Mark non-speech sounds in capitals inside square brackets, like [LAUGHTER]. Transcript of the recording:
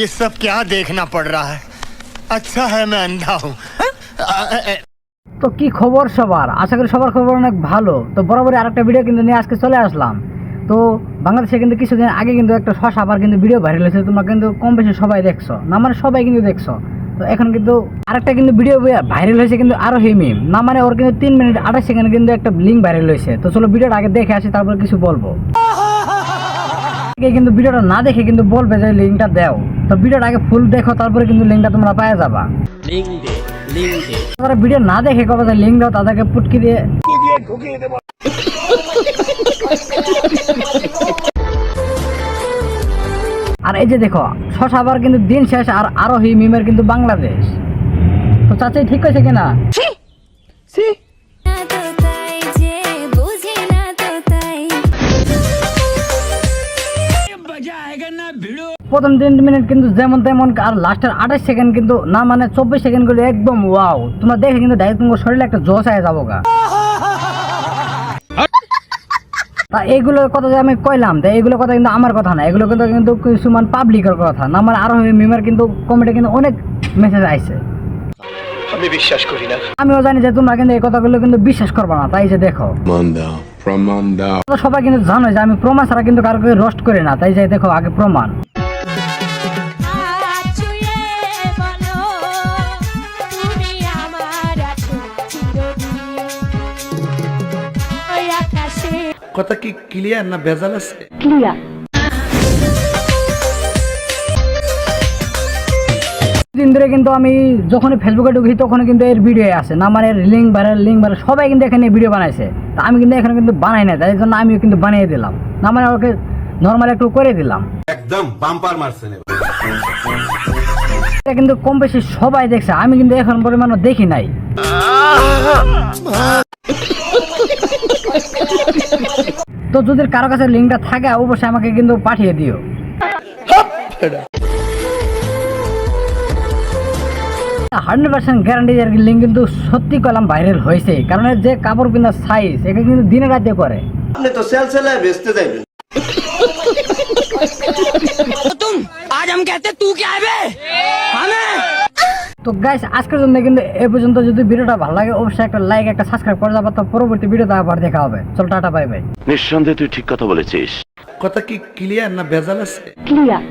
ये सब क्या देखना पड़ रहा है अच्छा है मैं अंधा हूँ তো কি খবর সবার আশা করি সবার খবর অনেক ভালো তো বরাবরই আরেকটা ভিডিও কিন্তু নিয়ে আজকে চলে আসলাম তো বাংলাদেশে কিন্তু কিছুদিন আগে কিন্তু একটা শশা আবার কিন্তু ভিডিও ভাইরাল হয়েছে তোমরা কিন্তু কম বেশি সবাই দেখছো না মানে সবাই কিন্তু দেখছো তো এখন কিন্তু আরেকটা কিন্তু ভিডিও ভাইরাল হয়েছে কিন্তু আরো হিমিম না মানে ওর কিন্তু তিন মিনিট আঠাশ সেকেন্ড কিন্তু একটা লিঙ্ক ভাইরাল হয়েছে তো চলো ভিডিওটা আগে দেখে আসি তারপর কিছু বলবো আগে কিন্তু ভিডিওটা না দেখে কিন্তু বলবে যে লিঙ্কটা দাও তো ভিডিওটা আগে ফুল দেখো তারপরে কিন্তু লিঙ্কটা তোমরা পাওয়া যাবা। তারা ভিডিও না দেখে কবে যে লিঙ্ক দাও তাদেরকে পুটকি দিয়ে আর এই যে দেখো শশাবার কিন্তু দিন শেষ আর আরোহী মিমের কিন্তু বাংলাদেশ। তো চাচাই ঠিক আছে কিনা? প্রথম তিন মিনিট কিন্তু যেমন তেমন আর লাস্টের আঠাশ সেকেন্ড কিন্তু না মানে চব্বিশ সেকেন্ডগুলো একদম ওয়াও তোমরা দেখে কিন্তু ডাইরেক্ট তোমার শরীরে একটা জোশ আয় যাব গা। তা এইগুলোর কথা যে আমি কইলাম তা এইগুলো কথা কিন্তু আমার কথা না। এগুলো কিন্তু কিন্তু কিছুমান পাবলিকের কথা না মানে আরও মিমার কিন্তু কমেন্টে কিন্তু অনেক মেসেজ আইছে আমি বিশ্বাস করি না। আমিও জানি যে তোমরা কিন্তু এই কথাগুলো কিন্তু বিশ্বাস করবে না তাই যে দেখো। প্রমাণ দাও প্রমাণ দাও সবাই কিন্তু জানো যে আমি প্রমাণ ছাড়া কিন্তু কারোকে রোস্ট করি না তাই যে দেখো আগে প্রমাণ। আকাশে কথা কি ক্লিয়ার না ভেজাল আছে? দিন ধরে কিন্তু আমি যখনই ফেসবুকে ঢুকি তখন কিন্তু এর ভিডিও আসে। না মানে লিঙ্ক ভাইরাল লিঙ্ক ভাইরাল সবাই কিন্তু এখানে ভিডিও বানাইছে। তা আমি কিন্তু এখানে কিন্তু বানাই না তাই জন্য আমিও কিন্তু বানিয়ে দিলাম। না মানে ওকে নর্মাল একটু করে দিলাম। একদম বাম্পার মারছেন এটা কিন্তু কম বেশি সবাই দেখছে আমি কিন্তু এখন পরিমাণ দেখি নাই। তো যদি কারও কাছে লিঙ্কটা থাকে অবশ্যই আমাকে কিন্তু পাঠিয়ে দিও। হান্ড্রেড পার্সেন্ট গ্যারান্টি আর লিঙ্ক কিন্তু সত্যি কলাম ভাইরাল হয়েছে। কারণ যে কাপড় পিন্ধার সাইজ এটা কিন্তু দিনে রাতে করে। আপনি তো সেল সেলায় বেচতে যাইবেন। [LAUGHS] তো গাইস আজকের জন্য কিন্তু এ পর্যন্ত। যদি ভিডিওটা ভালো লাগে অবশ্যই একটা লাইক একটা সাবস্ক্রাইব করে যাব। তো পরবর্তী ভিডিওতে আবার দেখা হবে। চল টাটা বাই বাই নিঃসন্দেহে তুই ঠিক কথা বলেছিস। কথা কি ক্লিয়ার না ভেজাল আছে? ক্লিয়ার